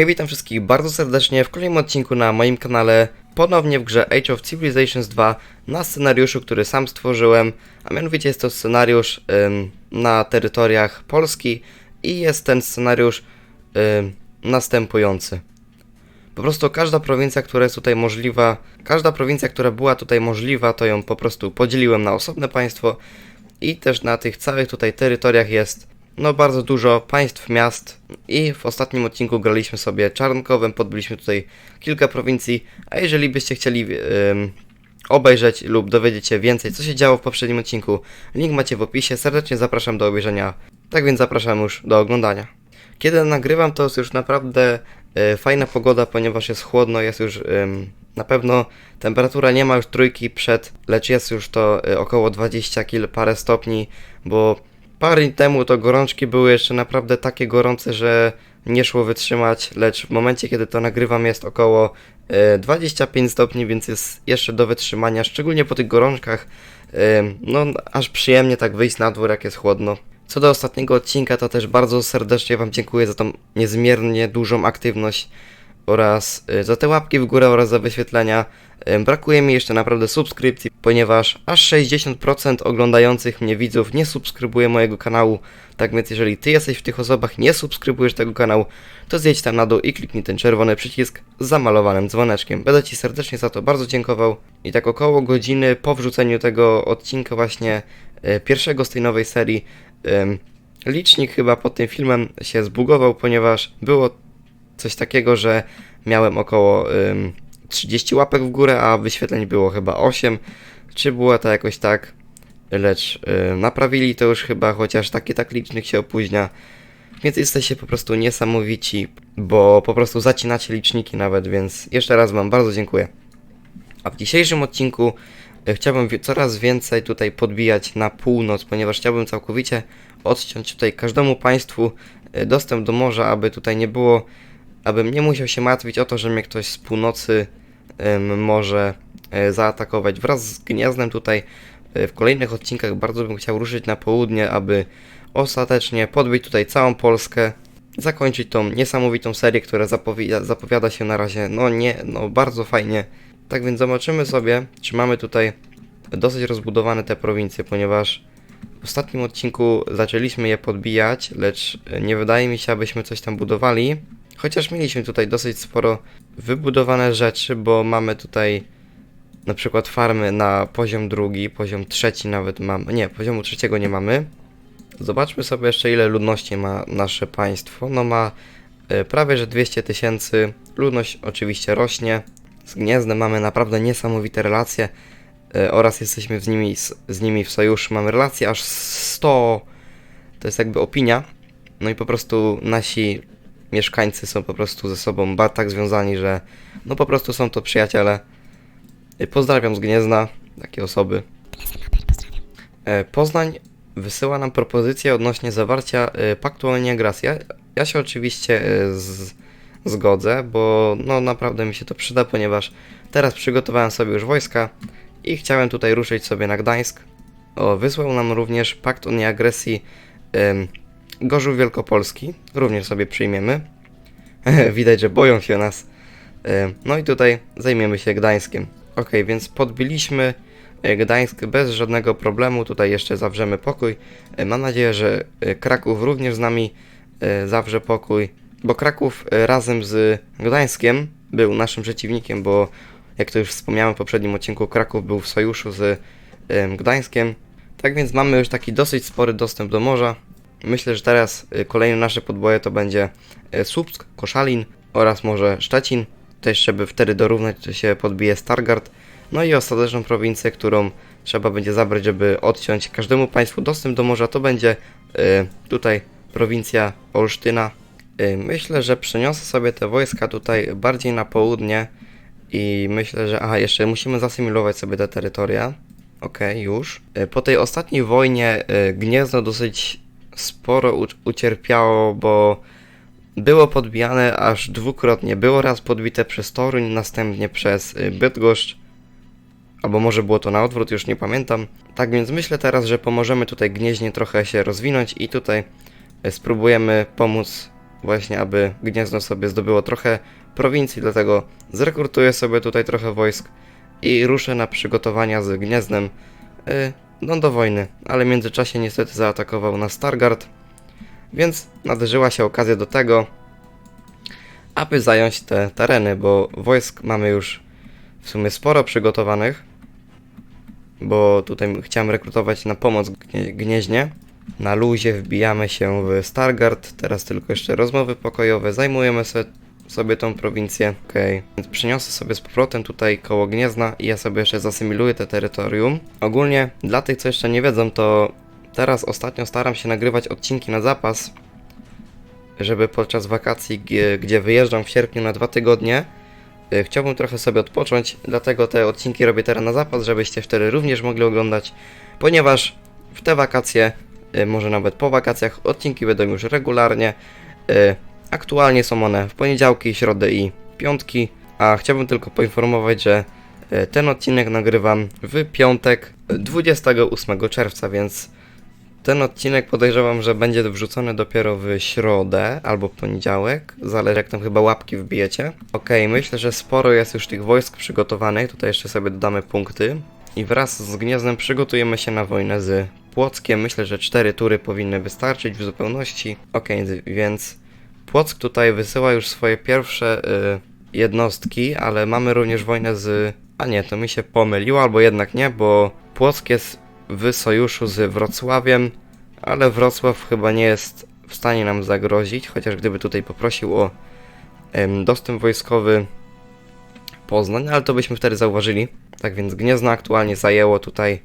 Hej, witam wszystkich bardzo serdecznie w kolejnym odcinku na moim kanale, ponownie w grze Age of Civilizations 2 na scenariuszu, który sam stworzyłem, a mianowicie jest to scenariusz ym, na terytoriach Polski i jest ten scenariusz ym, następujący. Po prostu każda prowincja, która jest tutaj możliwa, każda prowincja, która była tutaj możliwa, to ją po prostu podzieliłem na osobne państwo i też na tych całych tutaj terytoriach jest no bardzo dużo państw, miast. I w ostatnim odcinku graliśmy sobie Czarnkowem, podbyliśmy tutaj kilka prowincji, a jeżeli byście chcieli obejrzeć lub dowiedzieć się więcej, co się działo w poprzednim odcinku, link macie w opisie, serdecznie zapraszam do obejrzenia, tak więc zapraszam już do oglądania. Kiedy nagrywam, to jest już naprawdę e, fajna pogoda, ponieważ jest chłodno, jest już na pewno temperatura nie ma już trójki przed, lecz jest już to e, około 20 kil parę stopni, bo parę dni temu to gorączki były jeszcze naprawdę takie gorące, że nie szło wytrzymać, lecz w momencie kiedy to nagrywam jest około e, 25 stopni, więc jest jeszcze do wytrzymania, szczególnie po tych gorączkach. E, no aż przyjemnie tak wyjść na dwór jak jest chłodno. Co do ostatniego odcinka, to też bardzo serdecznie Wam dziękuję za tą niezmiernie dużą aktywność oraz y, za te łapki w górę oraz za wyświetlenia. Y, Brakuje mi jeszcze naprawdę subskrypcji, ponieważ aż 60% oglądających mnie widzów nie subskrybuje mojego kanału. Tak więc jeżeli Ty jesteś w tych osobach, nie subskrybujesz tego kanału, to zjedź tam na dół i kliknij ten czerwony przycisk z zamalowanym dzwoneczkiem. Będę Ci serdecznie za to bardzo dziękował. I tak około godziny po wrzuceniu tego odcinka właśnie y, pierwszego z tej nowej serii licznik chyba pod tym filmem się zbugował, ponieważ było coś takiego, że miałem około ym, 30 łapek w górę, a wyświetleń było chyba 8. Czy było to jakoś tak? Lecz y, naprawili to już chyba, chociaż taki tak licznik się opóźnia. Więc jesteście po prostu niesamowici, bo po prostu zacinacie liczniki nawet, więc jeszcze raz Wam bardzo dziękuję. A w dzisiejszym odcinku e, chciałbym coraz więcej tutaj podbijać na północ, ponieważ chciałbym całkowicie odciąć tutaj każdemu państwu e, dostęp do morza, aby tutaj nie było, abym nie musiał się martwić o to, że mnie ktoś z północy może e, zaatakować. Wraz z Gniazdem tutaj e, w kolejnych odcinkach bardzo bym chciał ruszyć na południe, aby ostatecznie podbić tutaj całą Polskę, zakończyć tą niesamowitą serię, która zapowiada, zapowiada się na razie, no nie, no bardzo fajnie. Tak więc zobaczymy sobie, czy mamy tutaj dosyć rozbudowane te prowincje, ponieważ w ostatnim odcinku zaczęliśmy je podbijać, lecz nie wydaje mi się, abyśmy coś tam budowali. Chociaż mieliśmy tutaj dosyć sporo wybudowane rzeczy, bo mamy tutaj na przykład farmy na poziom drugi, poziom trzeci nawet mamy. Nie, poziomu trzeciego nie mamy. Zobaczmy sobie jeszcze ile ludności ma nasze państwo. No ma e, prawie że 200 tysięcy. Ludność oczywiście rośnie. Z Gniezdem mamy naprawdę niesamowite relacje e, oraz jesteśmy z nimi, z, z nimi w sojuszu. Mamy relacje aż 100. To jest jakby opinia. No i po prostu nasi mieszkańcy są po prostu ze sobą tak związani, że no po prostu są to przyjaciele. E, Pozdrawiam z Gniezna, takie osoby. E, Poznań wysyła nam propozycję odnośnie zawarcia e, paktu o nieagresji. Ja, się oczywiście e, z, zgodzę, bo no naprawdę mi się to przyda, ponieważ teraz przygotowałem sobie już wojska i chciałem tutaj ruszyć sobie na Gdańsk. O, wysłał nam również pakt o nieagresji Gorzów Wielkopolski, również sobie przyjmiemy. Widać, że boją się nas. Em, No i tutaj zajmiemy się Gdańskiem. Ok, więc podbiliśmy e, Gdańsk bez żadnego problemu. Tutaj jeszcze zawrzemy pokój. E, Mam nadzieję, że e, Kraków również z nami e, zawrze pokój, bo Kraków e, razem z Gdańskiem był naszym przeciwnikiem, bo jak to już wspomniałem w poprzednim odcinku, Kraków był w sojuszu z em, Gdańskiem. Tak więc mamy już taki dosyć spory dostęp do morza. Myślę, że teraz e, kolejne nasze podboje to będzie e, Słupsk, Koszalin oraz może Szczecin. To jeszcze by wtedy dorównać, się podbije Stargard. No i ostateczną prowincję, którą trzeba będzie zabrać, żeby odciąć każdemu państwu dostęp do morza, to będzie e, tutaj prowincja Olsztyna. Myślę, że przeniosę sobie te wojska tutaj bardziej na południe i myślę, że... Aha, jeszcze musimy zasymilować sobie te terytoria. Okej, już. E, Po tej ostatniej wojnie Gniezno dosyć sporo ucierpiało, bo było podbijane aż dwukrotnie. Było raz podbite przez Toruń, następnie przez y, Bydgoszcz, albo może było to na odwrót, już nie pamiętam. Tak więc myślę teraz, że pomożemy tutaj Gnieźnie trochę się rozwinąć i tutaj y, spróbujemy pomóc właśnie, aby Gniezno sobie zdobyło trochę prowincji, dlatego zrekrutuję sobie tutaj trochę wojsk i ruszę na przygotowania z Gniezdem y, no, do wojny. Ale w międzyczasie niestety zaatakował nas Stargard, więc nadarzyła się okazja do tego, aby zająć te tereny, bo wojsk mamy już w sumie sporo przygotowanych, bo tutaj chciałem rekrutować na pomoc gnie, Gnieźnie. Na luzie wbijamy się w Stargard, teraz tylko jeszcze rozmowy pokojowe, zajmujemy se, sobie tą prowincję. Okej, więc przyniosę sobie z powrotem tutaj koło Gniezna i ja sobie jeszcze zasymiluję te terytorium. Ogólnie, dla tych co jeszcze nie wiedzą, to teraz ostatnio staram się nagrywać odcinki na zapas, żeby podczas wakacji, gdzie wyjeżdżam w sierpniu na dwa tygodnie, y, chciałbym trochę sobie odpocząć, dlatego te odcinki robię teraz na zapas, żebyście wtedy również mogli oglądać, ponieważ w te wakacje, y, może nawet po wakacjach, odcinki będą już regularnie. Aktualnie są one w poniedziałki, środę i piątki, a chciałbym tylko poinformować, że y, ten odcinek nagrywam w piątek y, 28 czerwca, więc ten odcinek podejrzewam, że będzie wrzucony dopiero w środę albo poniedziałek. Zależy jak tam chyba łapki wbijecie. Okej, myślę, że sporo jest już tych wojsk przygotowanych. Tutaj jeszcze sobie dodamy punkty. I wraz z Gniezdem przygotujemy się na wojnę z Płockiem. Myślę, że cztery tury powinny wystarczyć w zupełności. Okej, więc Płock tutaj wysyła już swoje pierwsze y, jednostki, ale mamy również wojnę z... A nie, to mi się pomyliło, albo jednak nie, bo Płock jest w sojuszu z Wrocławiem, ale Wrocław chyba nie jest w stanie nam zagrozić, chociaż gdyby tutaj poprosił o em, dostęp wojskowy Poznań, ale to byśmy wtedy zauważyli. Tak więc Gniezno aktualnie zajęło tutaj.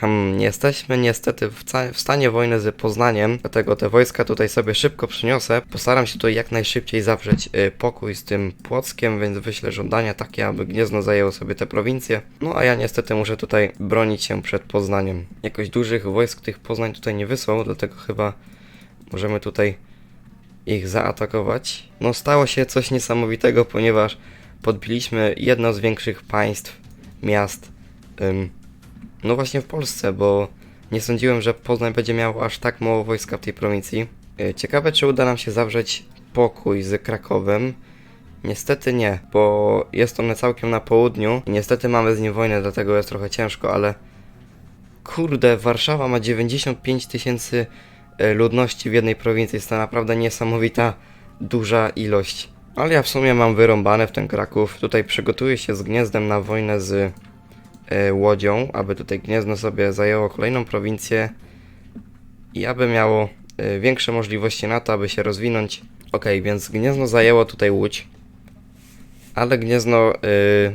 Hmm, jesteśmy niestety w, w stanie wojny z Poznaniem, dlatego te wojska tutaj sobie szybko przyniosę. Postaram się tutaj jak najszybciej zawrzeć y, pokój z tym Płockiem, więc wyślę żądania takie, aby Gniezno zajęło sobie te prowincje. No a ja niestety muszę tutaj bronić się przed Poznaniem. Jakoś dużych wojsk tych Poznań tutaj nie wysłał, dlatego chyba możemy tutaj ich zaatakować. No stało się coś niesamowitego, ponieważ podbiliśmy jedno z większych państw, miast, ym, no właśnie w Polsce, bo nie sądziłem, że Poznań będzie miał aż tak mało wojska w tej prowincji. Y, Ciekawe, czy uda nam się zawrzeć pokój z Krakowem. Niestety nie, bo jest one całkiem na południu niestety mamy z nim wojnę, dlatego jest trochę ciężko, ale kurde, Warszawa ma 95 tysięcy e, ludności w jednej prowincji, jest to naprawdę niesamowita, duża ilość. Ale ja w sumie mam wyrąbane w ten Kraków. Tutaj przygotuję się z Gniezdem na wojnę z e, Łodzią, aby tutaj Gniezno sobie zajęło kolejną prowincję i aby miało e, większe możliwości na to, aby się rozwinąć. Ok, więc Gniezno zajęło tutaj Łódź. Ale Gniezno y,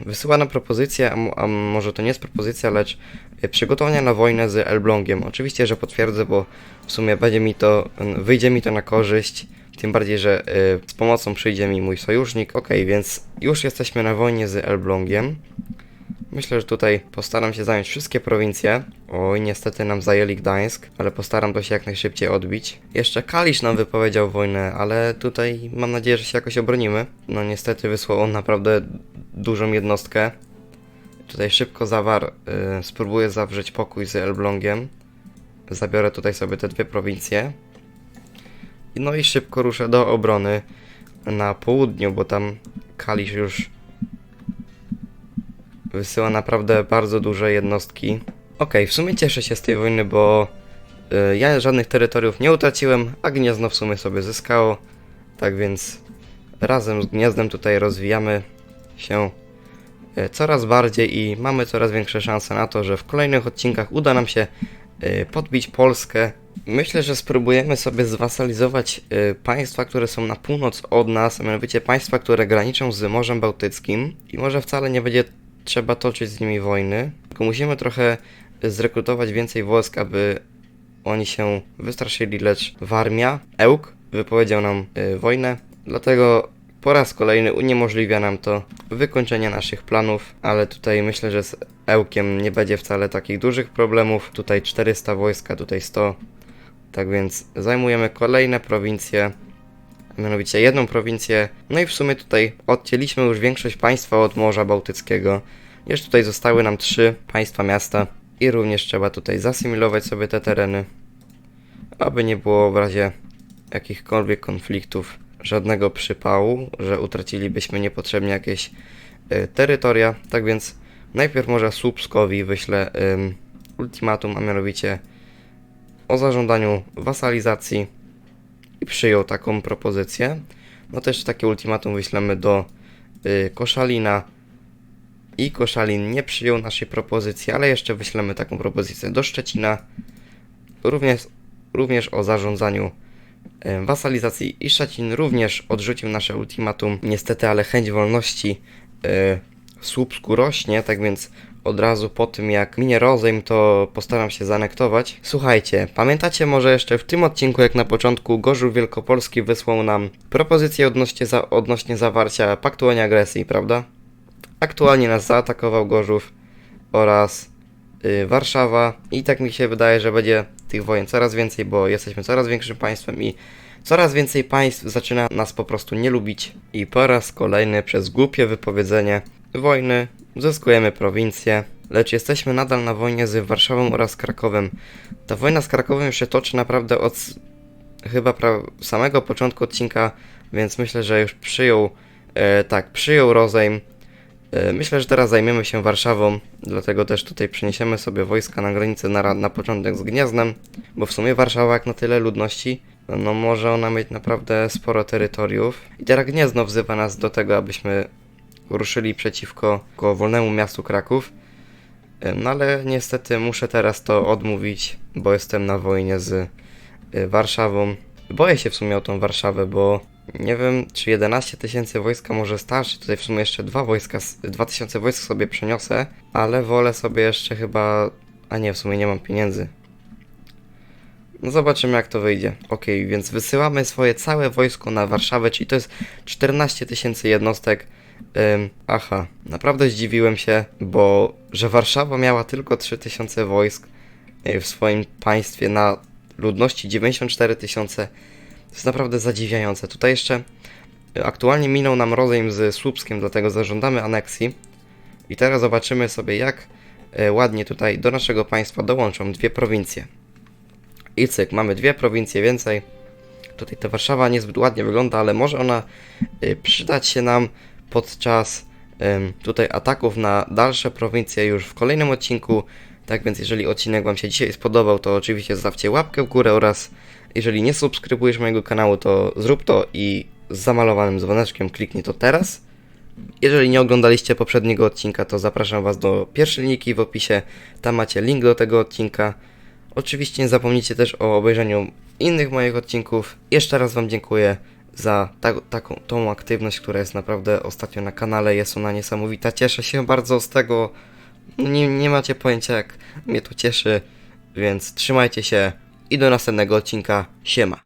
wysyła nam propozycję, a, mo- a może to nie jest propozycja, lecz przygotowania na wojnę z Elblągiem. Oczywiście, że potwierdzę, bo w sumie będzie mi to, wyjdzie mi to na korzyść. Tym bardziej, że z pomocą przyjdzie mi mój sojusznik. Ok, więc już jesteśmy na wojnie z Elblągiem. Myślę, że tutaj postaram się zająć wszystkie prowincje. Oj, niestety nam zajęli Gdańsk, ale postaram to się jak najszybciej odbić. Jeszcze Kalisz nam wypowiedział wojnę, ale tutaj mam nadzieję, że się jakoś obronimy. No niestety wysłał on naprawdę dużą jednostkę. Tutaj szybko zawar, y, spróbuję zawrzeć pokój z Elblągiem. Zabiorę tutaj sobie te dwie prowincje. No i szybko ruszę do obrony na południu, bo tam Kalisz już wysyła naprawdę bardzo duże jednostki. Okej, w sumie cieszę się z tej wojny, bo y, ja żadnych terytoriów nie utraciłem, a Gniezno w sumie sobie zyskało. Tak więc razem z Gniezdem tutaj rozwijamy się y, coraz bardziej i mamy coraz większe szanse na to, że w kolejnych odcinkach uda nam się y, podbić Polskę. Myślę, że spróbujemy sobie zwasalizować y, państwa, które są na północ od nas, a mianowicie państwa, które graniczą z Morzem Bałtyckim i może wcale nie będzie trzeba toczyć z nimi wojny, tylko musimy trochę zrekrutować więcej wojsk, aby oni się wystraszyli, lecz Warmia, Ełk wypowiedział nam y, wojnę, dlatego po raz kolejny uniemożliwia nam to wykończenie naszych planów, ale tutaj myślę, że z Ełkiem nie będzie wcale takich dużych problemów. Tutaj 400 wojska, tutaj 100. Tak więc zajmujemy kolejne prowincje, mianowicie jedną prowincję. No i w sumie tutaj odcięliśmy już większość państwa od Morza Bałtyckiego. Jeszcze tutaj zostały nam trzy państwa miasta i również trzeba tutaj zasymilować sobie te tereny, aby nie było w razie jakichkolwiek konfliktów, żadnego przypału, że utracilibyśmy niepotrzebnie jakieś y, terytoria. Tak więc najpierw może Słupskowi wyślę ym, ultimatum, a mianowicie o zażądaniu wasalizacji i przyjął taką propozycję. No też takie ultimatum wyślemy do y, Koszalina i Koszalin nie przyjął naszej propozycji, ale jeszcze wyślemy taką propozycję do Szczecina. Również, również o zarządzaniu y, wasalizacji i Szczecin również odrzucił nasze ultimatum. Niestety, ale chęć wolności y, w Słupsku rośnie, tak więc od razu po tym jak minie rozejm, to postaram się zanektować. Słuchajcie, pamiętacie może jeszcze w tym odcinku, jak na początku Gorzów Wielkopolski wysłał nam propozycję odnośnie, za, odnośnie zawarcia paktu o nieagresji, prawda? Aktualnie nas zaatakował Gorzów oraz y, Warszawa i tak mi się wydaje, że będzie tych wojen coraz więcej, bo jesteśmy coraz większym państwem i coraz więcej państw zaczyna nas po prostu nie lubić i po raz kolejny przez głupie wypowiedzenie wojny zyskujemy prowincję, lecz jesteśmy nadal na wojnie z Warszawą oraz Krakowem. Ta wojna z Krakowem się toczy naprawdę od chyba samego początku odcinka, więc myślę, że już przyjął, e, tak, przyjął rozejm. E, myślę, że teraz zajmiemy się Warszawą, dlatego też tutaj przeniesiemy sobie wojska na granicę na, na początek z Gnieznem, bo w sumie Warszawa jak na tyle ludności, no, no może ona mieć naprawdę sporo terytoriów. I teraz Gniezno wzywa nas do tego, abyśmy ruszyli przeciwko ko wolnemu miastu Kraków. No ale niestety muszę teraz to odmówić, bo jestem na wojnie z y, Warszawą. Boję się w sumie o tą Warszawę, bo nie wiem, czy 11 tysięcy wojska może starczy. Tutaj w sumie jeszcze dwa wojska, 2000 wojsk sobie przeniosę, ale wolę sobie jeszcze chyba. A nie, w sumie nie mam pieniędzy. No zobaczymy jak to wyjdzie. Ok, więc wysyłamy swoje całe wojsko na Warszawę, czyli to jest 14 tysięcy jednostek. Ym, aha, naprawdę zdziwiłem się, bo że Warszawa miała tylko 3000 wojsk y, w swoim państwie na ludności 94 tysiące. To jest naprawdę zadziwiające. Tutaj jeszcze y, aktualnie minął nam rozejm z Słupskiem, dlatego zażądamy aneksji. I teraz zobaczymy sobie, jak y, ładnie tutaj do naszego państwa dołączą dwie prowincje. I cyk, mamy dwie prowincje więcej. Tutaj ta Warszawa niezbyt ładnie wygląda, ale może ona przydać się nam podczas tutaj ataków na dalsze prowincje już w kolejnym odcinku. Tak więc jeżeli odcinek Wam się dzisiaj spodobał, to oczywiście zostawcie łapkę w górę oraz jeżeli nie subskrybujesz mojego kanału, to zrób to i z zamalowanym dzwoneczkiem kliknij to teraz. Jeżeli nie oglądaliście poprzedniego odcinka, to zapraszam Was do pierwszej linki w opisie. Tam macie link do tego odcinka. Oczywiście nie zapomnijcie też o obejrzeniu innych moich odcinków. Jeszcze raz Wam dziękuję za ta, taką tą aktywność, która jest naprawdę ostatnio na kanale. Jest ona niesamowita. Cieszę się bardzo z tego. Nie, nie macie pojęcia, jak mnie to cieszy. Więc trzymajcie się i do następnego odcinka. Siema.